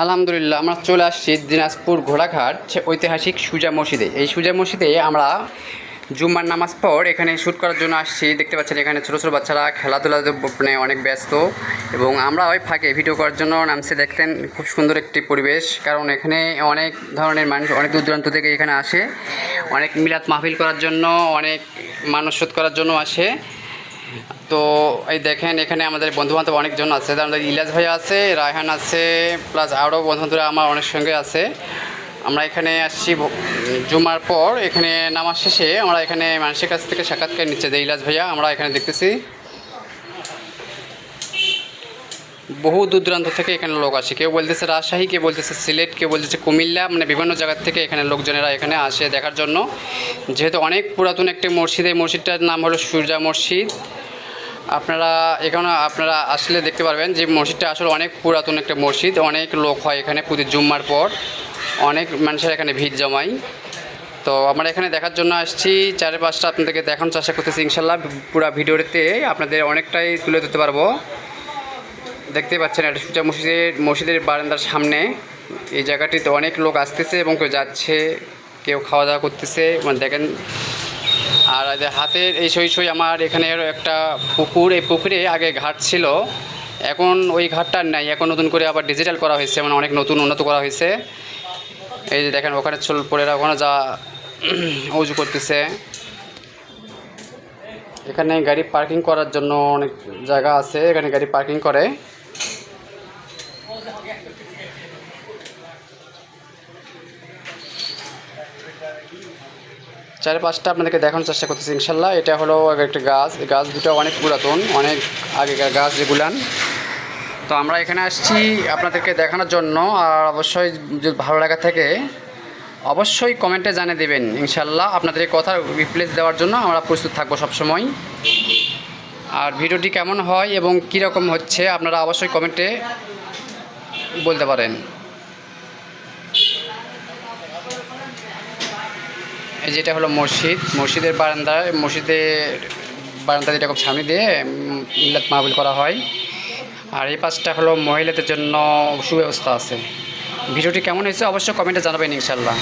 আলহামদুলিল্লাহ, আমরা চলে আসছি দিনাজপুর ঘোড়াঘাট ঐতিহাসিক সুজা মসজিদে। এই সুজা মসজিদে আমরা জুম্মার নামাজ পর এখানে শ্যুট করার জন্য আসছি। দেখতে পাচ্ছেন এখানে ছোটো ছোটো বাচ্চারা খেলাধুলাতে মানে অনেক ব্যস্ত এবং আমরা ওই ফাঁকে ভিডিও করার জন্য নামছে। দেখতেন খুব সুন্দর একটি পরিবেশ, কারণ এখানে অনেক ধরনের মানুষ অনেক দূর দূরান্ত থেকে এখানে আসে। অনেক মিলাদ মাহফিল করার জন্য, অনেক মানসত করার জন্য আসে। তো এই দেখেন, এখানে আমাদের বন্ধুবান্ধব অনেকজন আছে। মধ্যে ইলাজ ভাই আছে, রায়হান আছে, প্লাস আরও বন্ধুরা আমার অনেক সঙ্গে আছে। আমরা এখানে আসছি জুমার পর, এখানে নামাজ শেষে আমরা এখানে মানুষের কাছ থেকে সাক্ষাৎকার নিচ্ছে যে ইলাজ ভাইয়া, আমরা এখানে দেখতেছি। বহু দূর দূরান্ত থেকে এখানে লোক আসে। কেউ বলতেছে রাজশাহী, কেউ বলতেছে সিলেট, কেউ বলতেছে কুমিল্লা মানে বিভিন্ন জায়গার থেকে এখানে লোকজনেরা এখানে আসে দেখার জন্য। যেহেতু অনেক পুরাতন একটি মসজিদ, এই মসজিদটার নাম হলো সূর্যা মসজিদ। আপনারা এখানে, আপনারা আসলে দেখতে পারবেন যে মসজিদটা আসলে অনেক পুরাতন একটা মসজিদ। অনেক লোক হয় এখানে প্রতি জুম্মার পর। অনেক মানুষের এখানে ভিড় জমায়। তো আমরা এখানে দেখার জন্য আসছি। চারে পাঁচটা আপনাদেরকে দেখানোর চেষ্টা করতেছি, ইনশাল্লাহ পুরো ভিডিওতে আপনাদের অনেকটাই তুলে ধরতে পারব। দেখতে পাচ্ছেন, এটা সুজা মসজিদের মসজিদের বারান্দার সামনে। এই জায়গাটিতে অনেক লোক আসতেছে এবং কেউ যাচ্ছে, কেউ খাওয়া দাওয়া করতেছে। মানে দেখেন, আর হাতের এই সই সই আমার এখানে একটা পুকুর, এই পুকুরে আগে ঘাট ছিল। এখন ওই ঘাটটা নাই, এখন নতুন করে আবার ডিজিটাল করা হয়েছে মানে অনেক নতুন উন্নত করা হয়েছে। এই যে দেখেন, ওখানে চল পড়েরা ওখানে যা উজু করতেছে। এখানে গাড়ি পার্কিং করার জন্য অনেক জায়গা আছে, এখানে গাড়ি পার্কিং করে। চার পাঁচটা আপনাদেরকে দেখানোর চেষ্টা করতেছি, ইনশাল্লাহ। এটা হলো একটা গাছ। গাছ দুটো অনেক পুরাতন, অনেক আগেকার গাছ যেগুলান। তো আমরা এখানে আসছি আপনাদেরকে দেখানোর জন্য, আর অবশ্যই যদি ভালো লাগা থাকে, অবশ্যই কমেন্টে জানিয়ে দেবেন, ইনশাল্লাহ। আপনাদের কথা রিপ্লেস দেওয়ার জন্য আমরা প্রস্তুত থাকব সবসময়। আর ভিডিওটি কেমন হয় এবং কীরকম হচ্ছে, আপনারা অবশ্যই কমেন্টে বলতে পারেন। যেটা হলো মসজিদ, মসজিদের বারান্দায় মসজিদের বারান্দা যেটা খুব সামনে দিয়ে মিলাদ মাহবিল করা হয়। আর এই পাশটা হলো মহিলাদের জন্য সুব্যবস্থা আছে। ভিডিওটি কেমন হয়েছে অবশ্যই কমেন্টে জানাবেন ইনশাল্লাহ